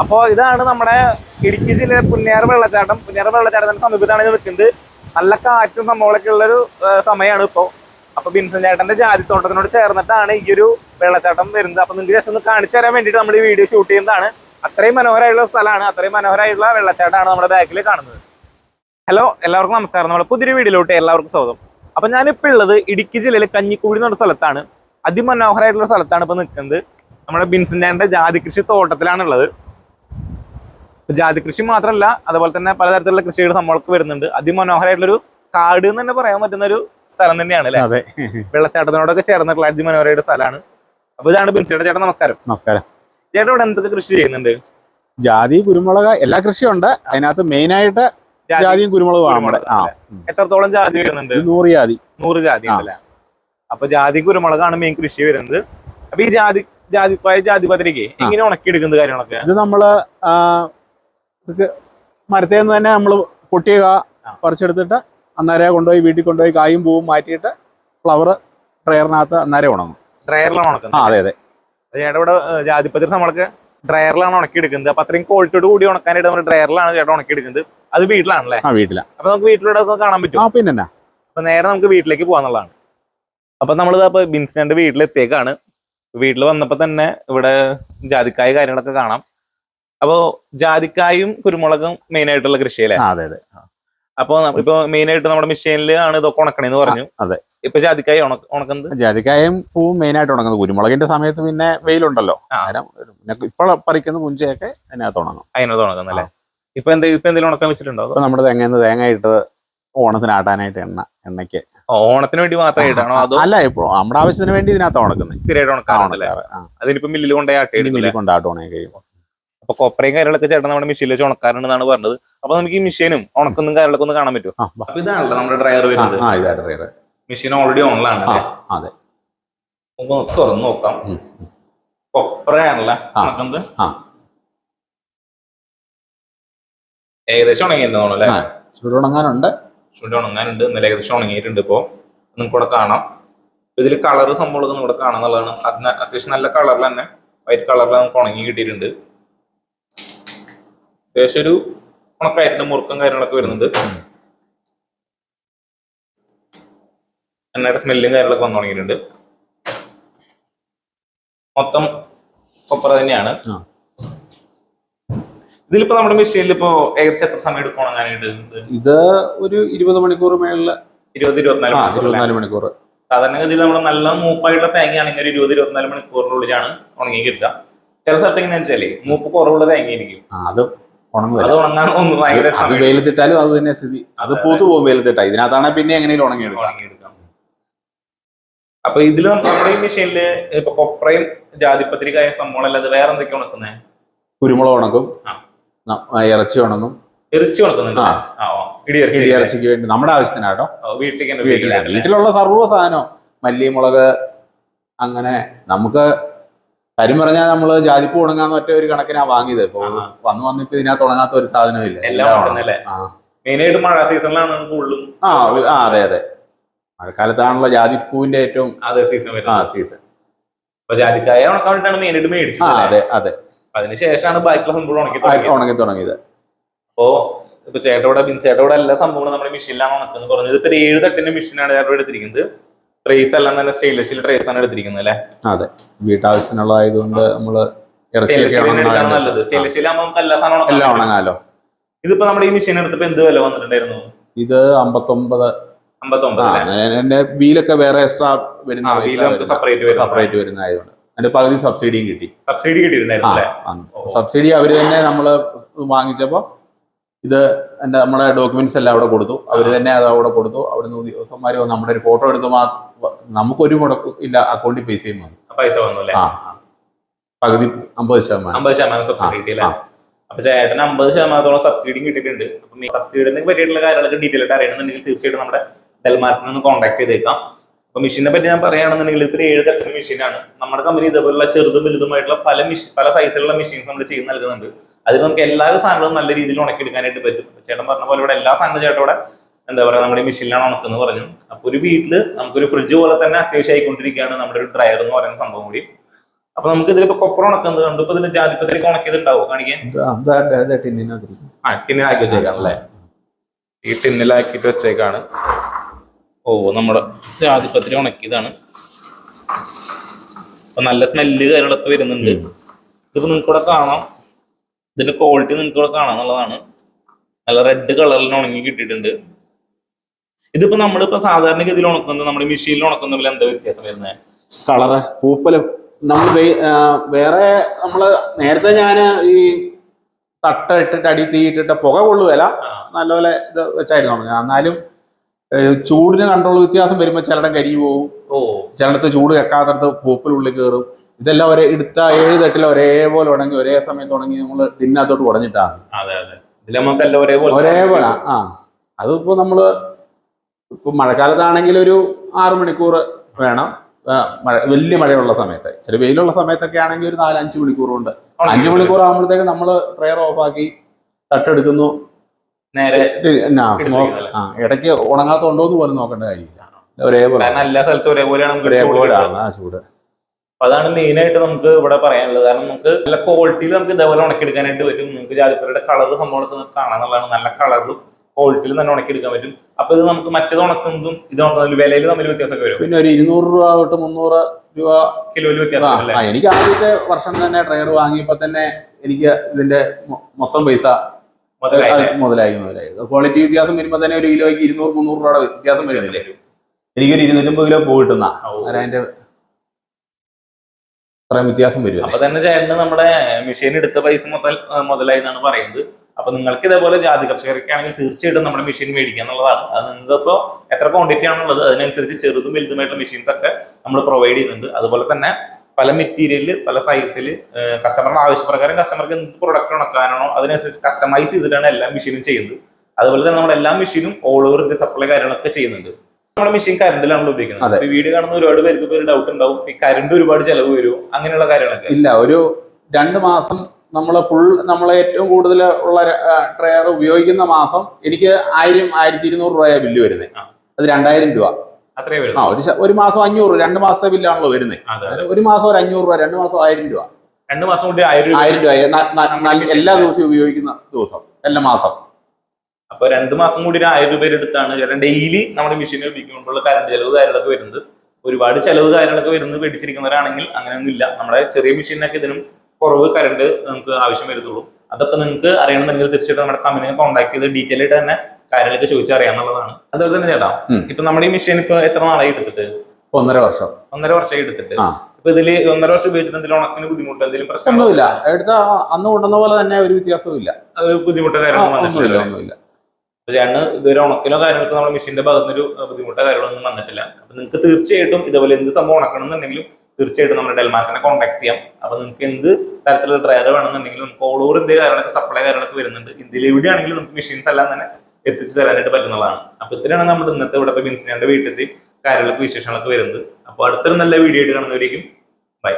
അപ്പോ ഇതാണ് നമ്മുടെ ഇടുക്കി ജില്ലയിലെ പുന്നേറ വെള്ളച്ചാട്ടം. പുന്നേറ വെള്ളച്ചാട്ടത്തിന്റെ സമീപത്താണ് ഇത് നിൽക്കുന്നത്. നല്ല കാറ്റും സംഭവങ്ങളൊക്കെ ഉള്ളൊരു സമയമാണ് ഇപ്പോ. അപ്പൊ ബിൻസൻ ചേട്ടന്റെ ജാതി ജാതിത്തോട്ടത്തിനോട് ചേർന്നിട്ടാണ് ഈ ഒരു വെള്ളച്ചാട്ടം വരുന്നത്. അപ്പൊ നിങ്ങൾക്ക് ജസ്റ്റ് ഒന്ന് കാണിച്ചു തരാൻ വേണ്ടിയിട്ട് നമ്മൾ ഈ വീഡിയോ ഷൂട്ട് ചെയ്യുന്നതാണ്. അത്രയും മനോഹരമായിട്ടുള്ള സ്ഥലമാണ്. അത്രയും മനോഹരമായിട്ടുള്ള വെള്ളച്ചാട്ടമാണ് നമ്മുടെ ബാക്കിൽ കാണുന്നത്. ഹലോ എല്ലാവർക്കും നമസ്കാരം. നമ്മുടെ പുതിയൊരു വീഡിയോയിലോട്ട് എല്ലാവർക്കും സ്വാഗതം. അപ്പൊ ഞാനിപ്പോ ഉള്ളത് ഇടുക്കി ജില്ലയിലെ കഞ്ഞിക്കുഴി എന്ന് പറഞ്ഞ സ്ഥലത്താണ്. അതിമനോഹരമായിട്ടുള്ള സ്ഥലത്താണ് ഇപ്പൊ നിൽക്കുന്നത്. നമ്മുടെ ബിൻസിന്റെ ജാതി കൃഷി തോട്ടത്തിലാണ് ഉള്ളത് ഇപ്പൊ ജാതി കൃഷി മാത്രമല്ല അതുപോലെ തന്നെ പലതരത്തിലുള്ള കൃഷികൾ നമ്മൾക്ക് വരുന്നുണ്ട്. അതിമനോഹരമായിട്ടുള്ളൊരു കാട് എന്ന് തന്നെ പറയാൻ പറ്റുന്ന ഒരു സ്ഥലം തന്നെയാണ് അല്ലെ? അതെ. വെള്ളച്ചാട്ടത്തിനോടൊക്കെ ചേർന്നിട്ടുള്ള അതിമനോഹരമായിട്ട് സ്ഥലമാണ്. അപ്പൊ ഇതാണ് ബിൻസിയുടെ ചേട്ടൻ നമസ്കാരം. നമസ്കാരം. ചേട്ടൻ ഇവിടെ എന്തൊക്കെ കൃഷി ചെയ്യുന്നുണ്ട്? ജാതി കുരുമുളക് എല്ലാ കൃഷിയും ഉണ്ട്. അതിനകത്ത് മെയിൻ ആയിട്ട് ജാതിയും കുരുമുളകും എത്രത്തോളം ജാതി വരുന്നുണ്ട്? നൂറ് ജാതി. നൂറ് ജാതി അപ്പൊ ജാതി കുരുമുളകാണ് മെയിൻ കൃഷി വരുന്നത്. അപ്പൊ ഈ ജാതി ജാതി ജാതി പത്രിക എങ്ങനെ ഉണക്കിയെടുക്കുന്നത് കാര്യങ്ങളൊക്കെ? ഇത് നമ്മൾ ആ, ഇത് മരത്തിൽ നിന്ന് തന്നെ നമ്മൾ പൊട്ടിയ കാ പറിച്ചെടുത്തിട്ട് അന്നേരം കൊണ്ടുപോയി വീട്ടിൽ കൊണ്ടുപോയി കായും പൂവും മാറ്റിയിട്ട് ഫ്ലവർ ഡ്രയറിനകത്ത് അന്നേരം ഉണങ്ങും. ഡ്രയറിലാണ് ആ ഉണക്കുന്നത് അതെ. അതെ ചേട്ടാ ഇവിടെ ജാതിപത്രി നമ്മളൊക്കെ ഡ്രയറിലാണ് ഉണക്കിയെടുക്കുന്നത്. അപ്പൊ അത്രയും ക്വാളിറ്റിയോട് കൂടി ഉണക്കാനായിട്ട് നമ്മൾ ഡ്രയറിലാണ് ചേട്ടാ ഉണക്കിയെടുക്കുന്നത്. അത് വീട്ടിലാണല്ലേ? ആ വീട്ടിലാ. അപ്പൊ നമുക്ക് വീട്ടിലൂടെ കാണാൻ പറ്റും ആ പിന്നെ അപ്പൊ നേരെ നമുക്ക് വീട്ടിലേക്ക് പോകാന്നുള്ളതാണ് അപ്പൊ നമ്മളിത് അപ്പൊ ബിൻസിന്റെ വീട്ടിലെത്തിയേക്കാണ്. വീട്ടിൽ വന്നപ്പോ തന്നെ ഇവിടെ ജാതിക്കായ കാര്യങ്ങളൊക്കെ കാണാം. അപ്പോ ജാതിക്കായും കുരുമുളകും മെയിൻ ആയിട്ടുള്ള കൃഷിയല്ലേ? അല്ലേ അതെ അതെ. അപ്പൊ ഇപ്പൊ മെയിൻ ആയിട്ട് നമ്മുടെ മെഷീനിൽ ആണ് ഇതൊക്കെ ഉണക്കണേന്ന് പറഞ്ഞു. അതെ. ഇപ്പൊ ജാതിക്കായ ഉണക്ക ഉണക്കുന്നത്? ജാതിക്കായും പൂവും മെയിൻ ആയിട്ട് ഉണങ്ങുന്നത് കുരുമുളകിന്റെ സമയത്ത് പിന്നെ വെയിലുണ്ടല്ലോ. ഇപ്പോൾ പറിക്കുന്ന പുഞ്ചയൊക്കെ അതിനകത്ത് ഉണങ്ങും. അതിനകത്ത് ഉണക്കുന്നല്ലേ ഇപ്പൊ എന്താ ഇപ്പൊ എന്തെങ്കിലും ഉണക്കാൻ വെച്ചിട്ടുണ്ടോ നമ്മുടെ തേങ്ങ തേങ്ങ ഇട്ട് ഓണത്തിന് ആട്ടാനായിട്ട് എണ്ണ എണ്ണയ്ക്ക്. ഓണത്തിന് വേണ്ടി മാത്രമായിട്ടാണോ അതോ അല്ല ഇപ്പോൾ നമ്മുടെ ആവശ്യത്തിന് വേണ്ടി ഇതിനകത്ത് ഉണക്കുന്നത്. സ്ഥിരമായിട്ട് ഉണക്കാറുണ്ടല്ലേ? അതിനിപ്പോ മില്ലിൽ കൊണ്ടേ ആട്ടേ മില്ലിൽ കൊണ്ടാട്ടോണേ കഴിയുമ്പോൾ അപ്പൊ കൊപ്രയും കാര്യങ്ങളൊക്കെ ചേട്ടൻ നമ്മുടെ മെഷീനിൽ വെച്ച് ഉണക്കാറുണ്ടെന്നാണ് പറഞ്ഞത്. അപ്പൊ നമുക്ക് ഈ മെഷീനും ഉണക്കുന്നതും കാര്യങ്ങളൊക്കെ ഒന്ന് കാണാൻ പറ്റും. അപ്പൊ ഇതാണല്ലോ നമ്മുടെ ഡ്രൈവർ വരുന്നത്. മെഷീൻ ഓൾറെഡി ഓണിലാണ് ആ അതെ. നമുക്ക് തുറന്ന് നോക്കാം. കൊപ്രയാണല്ലേ. ഉണക്കുന്നത്. ഏകദേശം ഉണങ്ങിയിരുന്നു അല്ലേ? ആ. ചൂട് ഉണങ്ങാനുണ്ട്. ചുണ്ടി ഉണങ്ങാനുണ്ട്. ഇന്നലെ ഏകദേശം ഉണങ്ങിയിട്ടുണ്ട് ഇപ്പോ. നിങ്ങൾക്ക് ഇവിടെ കാണാം. ഇതിൽ കളർ സംഭവം ഇവിടെ കാണാന്നുള്ളതാണ് അതിന് അത്യാവശ്യം നല്ല കളറിൽ തന്നെ. വൈറ്റ് കളറിൽ നമുക്ക് ഉണങ്ങി കിട്ടിയിട്ടുണ്ട്. അത്യാവശ്യം ഒരു ഉണക്കായിട്ടുണ്ട് മുറുക്കം കാര്യങ്ങളൊക്കെ വരുന്നുണ്ട്. എണ്ണയുടെ സ്മെല്ലും കാര്യങ്ങളൊക്കെ വന്നു തുടങ്ങിയിട്ടുണ്ട്. മൊത്തം കൊപ്പറ തന്നെയാണ്. ഇതിലിപ്പോ നമ്മുടെ മെഷീനിൽ ഇപ്പോ ഏകദേശം എത്ര സമയം എടുക്കും ഉണങ്ങാനായിട്ട്? ഇത് ഒരു ഇരുപത് മണിക്കൂർ മേളിൽ. ഇരുപത് ഇരുപത്തിനാല് മണിക്കൂർ അല്ലേ? ഇരുപത്തിനാല് മണിക്കൂർ. സാധാരണഗതിയിൽ നമ്മൾ നല്ല മൂപ്പായിട്ടുള്ള തേങ്ങയാണെങ്കിൽ ഒരു ഇരുപത് ഇരുപത്തിനാല് മണിക്കൂറിനുള്ളിലാണ് ഉണങ്ങി കിട്ടുക. ചില സ്ഥലത്ത് എങ്ങനെയാണെന്ന് വെച്ചാൽ മൂപ്പ് കുറവുള്ള തേങ്ങയായിരിക്കും അത് ഉണങ്ങില്ല അത് വെയിലത്തിട്ടാലും അത് തന്നെ സ്ഥിതി. അത് പൂത്തു പോകും വെയിലത്തിട്ടാ. ഇതിനകത്താണ് പിന്നെ എങ്ങനെയും ഉണങ്ങി എടുക്കാം അപ്പൊ ഇതിൽ നമ്മുടെ ഈ മെഷീനിൽ ഇപ്പൊ കൊപ്രയും ജാതിപത്രികായ സംഭവമല്ലാതെ വേറെ എന്തൊക്കെ ഉണക്കുന്നത് കുരുമുളക് ഉണക്കും. ഇറച്ചി ഉണങ്ങും. ഇറച്ചി ഉണക്കുന്നുണ്ട്. ഇടിയിറച്ചി ഇടി ഇറച്ചിക്ക് വേണ്ടി. നമ്മുടെ ആവശ്യത്തിനാട്ടോ വീട്ടിലേക്ക്? വീട്ടിലുള്ള സർവ സാധനം മല്ലിമുളക് അങ്ങനെ നമുക്ക് കാര്യം പറഞ്ഞാൽ നമ്മൾ ജാതിപ്പൂ ഉണങ്ങാന്ന് ഒറ്റ ഒരു കണക്കിനാ വാങ്ങിയത്. ഇപ്പൊ. വന്ന് വന്ന് ഇപ്പൊ ഇതിനകത്ത് ഉണങ്ങാത്ത ഒരു സാധനമില്ല ആയിട്ട് മഴ സീസണിലാണ് കൂടുതലും ആ അതെ അതെ. മഴക്കാലത്താണല്ലോ ജാതിപ്പൂവിന്റെ ഏറ്റവും അതെ സീസൺ ആ സീസൺ. അപ്പൊ ജാതിക്കായ ഉണക്കാൻ വേണ്ടിയിട്ടാണ് മെയിൻ ആയിട്ട് മേടിച്ചത് അതെ അതെ. അതിനുശേഷമാണ് ബാക്കിയുള്ള സംഭവം ഉണക്കി തുടങ്ങിയത്. അപ്പോ ഇപ്പൊ ചേട്ടോടെ ബിൻസേട്ടവിടെ എല്ലാ സംഭവങ്ങളും നമ്മുടെ മെഷീനിലാണ് ഉണക്കുന്നത്. പറഞ്ഞത് ഇപ്പൊ ഏഴ് തട്ടിന്റെ മെഷീനാണ് ചേട്ടോ എടുത്തിരിക്കുന്നത്. ട്രേസ് എല്ലാം തന്നെ സ്റ്റെയിൻലെസ് സ്റ്റീൽ ട്രേസ് ആണ് എടുത്തിരിക്കുന്നത് അല്ലേ? അതെ. വീട്ടാവശ്യത്തിനുള്ളതായതുകൊണ്ട് നമ്മൾ സ്റ്റെയിൻലെസ് സ്റ്റീൽ ആകുമ്പോൾ നമുക്ക് എല്ലാ സാധനവും എല്ലാം ഉണങ്ങാലോ? ഇതിപ്പോ നമ്മുടെ ഈ മെഷീൻ എടുത്തപ്പോ എന്ത് വില വന്നിട്ടുണ്ടായിരുന്നു? ഇത് അമ്പത്തൊമ്പത്. എന്റെ വീലൊക്കെ വേറെ എക്സ്ട്രാ വരുന്ന. സെപ്പറേറ്റ് വരുന്നതായതുകൊണ്ട്. അതിന്റെ പകുതി സബ്സിഡിയും കിട്ടി. സബ്സിഡി കിട്ടിയിട്ടുണ്ടായിരുന്നു സബ്സിഡി അവർ തന്നെ നമ്മൾ വാങ്ങിച്ചപ്പോ ഇത് എന്റെ നമ്മുടെ ഡോക്യുമെന്റ്സ് എല്ലാം അവിടെ കൊടുത്തു. അവർ തന്നെ അത് അവിടെ കൊടുത്തു. അവിടുന്ന് ഉദ്യോഗസ്ഥന്മാര് വന്ന് നമ്മുടെ ഒരു ഫോട്ടോ എടുത്ത് മാ നമുക്കൊരു മുടക്കും ഇല്ല അക്കൗണ്ടിൽ പൈസയും വന്നു പൈസ വന്നു അല്ലേ? ആ പകുതി അമ്പത് ശതമാനം. അമ്പത് ശതമാനം സബ്സിഡി. അപ്പൊ ചേട്ടന് അമ്പത് ശതമാനത്തോളം സബ്സിഡിയും കിട്ടിയിട്ടുണ്ട്. അപ്പൊ സബ്സിഡിനെ പറ്റിയിട്ടുള്ള കാര്യങ്ങളൊക്കെ ഡീറ്റെയിൽ ആയിട്ട് അറിയണമെന്നുണ്ടെങ്കിൽ തീർച്ചയായിട്ടും നമ്മുടെ ഡെൽമാർക്കിനെ ഒന്ന് കോൺടാക്ട് ചെയ്തേക്കാം. അപ്പൊ മെഷീനെ പറ്റി ഞാൻ പറയുകയാണെന്നുണ്ടെങ്കിൽ ഇത്ര ഏഴ് തരത്തിലുള്ള മെഷീനാണ് നമ്മുടെ കമ്പനി ഇതേപോലുള്ള ചെറുതും വലുതുമായിട്ടുള്ള പല മെഷീൻ പല സൈസിലുള്ള മെഷീൻസ് നമ്മൾ ചെയ്ത് നൽകുന്നുണ്ട്. അതിൽ നമുക്ക് എല്ലാ സാധനങ്ങളും നല്ല രീതിയിൽ ഉണക്കിയെടുക്കാനായിട്ട് പറ്റും. ചേട്ടൻ പറഞ്ഞ പോലെ ഇവിടെ എല്ലാ സാധനവും ചേട്ടൻ ഇവിടെ എന്താ പറയുക നമ്മുടെ മെഷീനിലാണ് ഉണക്കുന്നത് പറഞ്ഞു. അപ്പൊ ഒരു വീട്ടിൽ നമുക്കൊരു ഫ്രിഡ്ജ് പോലെ തന്നെ അത്യാവശ്യം ആയിക്കൊണ്ടിരിക്കുകയാണ് നമ്മുടെ ഒരു ഡ്രയർ എന്ന് പറയുന്ന സംഭവം കൂടി. അപ്പൊ നമുക്ക് ഇതിലിപ്പോ കൊപ്ര ഉണക്കുന്നത് കണ്ടു. ഇപ്പൊ ഇതിന് ജാതിപത്രിക്ക് ഉണക്കിയത് ഉണ്ടാവോ കാണിക്കാൻ. ആ ടിന്നിലാക്കി വെച്ചേക്കാണല്ലേ ഈ ടിന്നിലാക്കിയിട്ട് വെച്ചേക്കാണ്. ഓ നമ്മുടെ ജാതിപ്പത്തിരി ഉണക്കിയതാണ്. അപ്പൊ നല്ല സ്മെല്ല് കാര്യങ്ങളൊക്കെ വരുന്നുണ്ട്. ഇതിപ്പോ നിങ്ങൾക്ക് ഇവിടെ കാണാം. ഇതിന്റെ ക്വാളിറ്റി നിങ്ങൾക്ക് ഇവിടെ കാണാം എന്നുള്ളതാണ് നല്ല റെഡ് കളറിൽ ഉണങ്ങി കിട്ടിയിട്ടുണ്ട്. ഇതിപ്പോ നമ്മളിപ്പോ സാധാരണ ഗതിയിൽ ഉണക്കുന്നത് നമ്മുടെ മെഷീനിൽ ഉണക്കുന്നതിൽ എന്താ വ്യത്യാസം വരുന്നത് കളറ് പൂപ്പൽ. നമ്മൾ വേറെ നമ്മൾ നേരത്തെ ഞാൻ ഈ തട്ട ഇട്ടിട്ട് അടി തീ ഇട്ടിട്ട് പുക കൊള്ളുകയല്ല. നല്ലപോലെ ഇത് വെച്ചായിരുന്നു ഉണങ്ങുക. എന്നാലും ചൂടിന് കൺട്രോൾ വ്യത്യാസം വരുമ്പോൾ ചിലടം കരിഞ്ഞു പോകും ഓ. ചിലടത്ത് ചൂട് കെക്കാത്തടത്ത് പൂപ്പലുള്ളിൽ കയറും ഇതെല്ലാം ഒരേ എടുത്ത ഏഴ് തട്ടിൽ ഒരേപോലെ ഉണങ്ങി ഒരേ സമയത്ത് ഉണങ്ങി നമ്മൾ ടിന്നകത്തോട്ട് കുറഞ്ഞിട്ടാണ് ഒരേപോലെ ആ. അതിപ്പോ നമ്മൾ ഇപ്പൊ മഴക്കാലത്താണെങ്കിൽ ഒരു ആറു മണിക്കൂർ വേണം. മഴ വലിയ മഴയുള്ള സമയത്ത്. ചെറിയ വെയിലുള്ള സമയത്തൊക്കെ ആണെങ്കിൽ ഒരു നാല് അഞ്ച് മണിക്കൂർ കൊണ്ട്. അഞ്ചു മണിക്കൂർ ആകുമ്പോഴത്തേക്ക് നമ്മൾ പ്രെയർ ഓഫ് ആക്കി തട്ടെടുക്കുന്നു. നേരെ? ആ ഇടയ്ക്ക് ഉണങ്ങാത്ത ഉണ്ടോ എന്ന് പോലും നോക്കേണ്ട കാര്യമില്ല. ഒരേപോലെ എല്ലാ സ്ഥലത്തും ഒരേപോലെയാണ് നമുക്ക് ചൂട് ഒരേപോലെ കിട്ടുക. ആ ചൂട്. അപ്പൊ അതാണ് മെയിൻ ആയിട്ട് നമുക്ക് ഇവിടെ പറയാനുള്ളത്. കാരണം നമുക്ക് നല്ല ക്വാളിറ്റിയിൽ നമുക്ക് ഇതേപോലെ ഉണക്കിയെടുക്കാനായിട്ട് പറ്റും. നമുക്ക് ജാതിപ്പുരയുടെ കളർ സംഭവമൊക്കെ നിങ്ങൾക്ക് കാണാന്നുള്ളതാണ് നല്ല കളറും ക്വാളിറ്റിയിൽ തന്നെ ഉണക്കിയെടുക്കാൻ പറ്റും. അപ്പൊ ഇത് നമുക്ക് മറ്റേത് ഉണക്കുന്നതും ഇത് ഉണക്കുന്നതും വിലയിൽ തമ്മിൽ വ്യത്യാസമൊക്കെ വരും. പിന്നെ ഒരു ഇരുന്നൂറ് രൂപ തൊട്ട് മുന്നൂറ് രൂപ കിലോയിൽ വ്യത്യാസം എനിക്ക് ആദ്യത്തെ വർഷം തന്നെ ട്രെയർ വാങ്ങിയപ്പോ തന്നെ എനിക്ക് ഇതിന്റെ മൊത്തം പൈസ മുതലായി മുതലായി ക്വാളിറ്റി വ്യത്യാസം വരുമ്പോ തന്നെ ഒരു കിലോയ്ക്ക് ഇരുന്നൂറ് മുന്നൂറ് രൂപയുടെ വ്യത്യാസം വരുന്നില്ലേ? എനിക്കൊരു ഇരുന്നൂറ്റമ്പത് കിലോ പോയിട്ടുന്ന ഓ. അതിന്റെ അത്രയും വ്യത്യാസം വരും അപ്പൊ തന്നെ ചേട്ടന് നമ്മുടെ മെഷീൻ എടുത്ത പൈസ മുതൽ മുതലായി എന്നാണ് പറയുന്നത്. അപ്പൊ നിങ്ങൾക്ക് ഇതേപോലെ ജാതി കർഷകർക്കാണെങ്കിൽ തീർച്ചയായിട്ടും നമ്മുടെ മെഷീൻ മേടിക്കുക എന്നുള്ളതാണ്. അത് നിങ്ങൾക്കിപ്പോ എത്ര ക്വാണ്ടിറ്റി ആണുള്ളത് അതിനനുസരിച്ച് ചെറുതും വലുതുമായിട്ടുള്ള മെഷീൻസ് ഒക്കെ നമ്മൾ പ്രൊവൈഡ് ചെയ്യുന്നുണ്ട്. അതുപോലെ തന്നെ പല മെറ്റീരിയലിൽ പല സൈസിൽ കസ്റ്റമറിന്റെ ആവശ്യപ്രകാരം കസ്റ്റമർക്ക് എന്ത് പ്രൊഡക്റ്റ് ഉണക്കാനാണോ അതിനനുസരിച്ച് കസ്റ്റമൈസ് ചെയ്തിട്ടാണ് എല്ലാ മെഷീനും ചെയ്യുന്നത്. അതുപോലെ തന്നെ നമ്മൾ എല്ലാ മെഷീനും ഓൾ ഓവർ ഇന്ത്യ സപ്ലൈ കാര്യങ്ങളൊക്കെ ചെയ്യുന്നുണ്ട്. നമ്മുടെ മെഷീൻ കറണ്ടിലാണ് ഉപയോഗിക്കുന്നത്. വീട് വീഡിയോ കാണുന്ന ഒരുപാട് പേർക്ക് ഒരു ഡൗട്ട് ഉണ്ടാവും. ഈ കറണ്ട് ഒരുപാട് ചെലവ് വരും. അങ്ങനെയുള്ള കാര്യങ്ങളൊക്കെ. ഇല്ല ഒരു രണ്ട് മാസം നമ്മൾ ഫുൾ നമ്മൾ ഏറ്റവും കൂടുതൽ ഉള്ള ട്രെയർ ഉപയോഗിക്കുന്ന മാസം എനിക്ക് ആയിരം ആയിരത്തി ഇരുന്നൂറ് രൂപയാണ് ബില്ല് വരുന്നത് അത് രണ്ടായിരം രൂപ. അത്രേ ആ ഒരു ഒരു മാസം അഞ്ഞൂറ് രണ്ട് മാസത്തെ ബില്ലാണല്ലോ വരുന്നത് ഒരു മാസം ഒരു അഞ്ഞൂറ് രൂപ രണ്ട് മാസം ആയിരം രൂപ. രണ്ട് മാസം കൂടി ആയിരം രൂപ എല്ലാ ദിവസവും ഉപയോഗിക്കുന്ന ദിവസം. എല്ലാ മാസം. അപ്പൊ രണ്ട് മാസം കൂടി ഒരു ആയിരം രൂപ എടുത്താണ് കാരണം ഡെയിലി നമ്മുടെ മെഷീൻ ഉപയോഗിക്കുമ്പോഴുള്ള കറണ്ട് ചെലവ് കാര്യങ്ങളൊക്കെ വരുന്നത്. ഒരുപാട് ചെലവ് കാര്യങ്ങളൊക്കെ വരുന്നത് പേടിച്ചിരിക്കുന്നവരാണെങ്കിൽ അങ്ങനെയൊന്നും ഇല്ല നമ്മുടെ ചെറിയ മെഷീനൊക്കെ ഇതിനും കുറവ് കറണ്ട് നമുക്ക് ആവശ്യം വരുത്തുള്ളൂ. അതൊക്കെ നിങ്ങൾക്ക് അറിയണമെന്നുണ്ടെങ്കിൽ തീർച്ചയായിട്ടും നമ്മുടെ കമ്പനിയെ കോൺടാക്ട് ചെയ്ത് ഡീറ്റെയിൽ ആയിട്ട് തന്നെ കാര്യങ്ങളൊക്കെ ചോദിച്ചറിയാന്നുള്ളതാണ് അതുപോലെ തന്നെ ചേട്ടാ ഇപ്പൊ നമ്മുടെ ഈ മെഷീൻ ഇപ്പൊ എത്ര നാളായി എടുത്തിട്ട്? ഒന്നര വർഷം. ഒന്നര വർഷമായി എടുത്തിട്ട്. ഇപ്പൊ ഇതിൽ ഒന്നര വർഷം ഉപയോഗിച്ചിട്ട് എന്തെങ്കിലും ഉണക്കിന് ബുദ്ധിമുട്ട് എന്തെങ്കിലും പ്രശ്നമൊന്നുമില്ല എടുത്ത അന്ന് കൊണ്ടുവന്ന പോലെ തന്നെ ഒരു വ്യത്യാസവും ഇല്ല. ബുദ്ധിമുട്ടോ കാര്യങ്ങളോ ഒന്നുമില്ല. വന്നിട്ടില്ല അപ്പൊ ചേട്ടന് ഇതുവരെ ഉണക്കിലോ കാര്യങ്ങളൊക്കെ നമ്മുടെ മെഷീന്റെ ഭാഗത്തുനിന്ന് ഒരു ബുദ്ധിമുട്ടോ കാര്യങ്ങളൊന്നും വന്നിട്ടില്ല. അപ്പൊ നിങ്ങൾക്ക് തീർച്ചയായിട്ടും ഇതുപോലെ എന്ത് സംഭവം ഉണക്കണം എന്നുണ്ടെങ്കിലും തീർച്ചയായിട്ടും നമ്മുടെ ഡെൽമാർക്കിനെ കോൺടാക്ട് ചെയ്യാം. അപ്പൊ നിങ്ങൾക്ക് എന്ത് തരത്തിലുള്ള ഡ്രയർ വേണമെന്നുണ്ടെങ്കിലും നമുക്ക് ഓൾ ഓവർ ഇന്ത്യ കാര്യങ്ങളൊക്കെ സപ്ലൈ കാര്യങ്ങളൊക്കെ വരുന്നുണ്ട്. ഇന്ത്യയിൽ എവിടെയാണെങ്കിലും നമുക്ക് മെഷീൻസ് എല്ലാം തന്നെ എത്തിച്ചു തരാനായിട്ട് പറ്റുന്നതാണ്. അപ്പൊ ഇത്രയാണ് നമ്മുടെ ഇന്നത്തെ ഇവിടുത്തെ ബിൻസിന്റെ വീട്ടിൽ കാര്യങ്ങളൊക്കെ വിശേഷങ്ങളൊക്കെ വരുന്നത്. അപ്പൊ അടുത്തൊരു നല്ല വീഡിയോ ആയിട്ട് കാണുന്നവരേക്കും ബൈ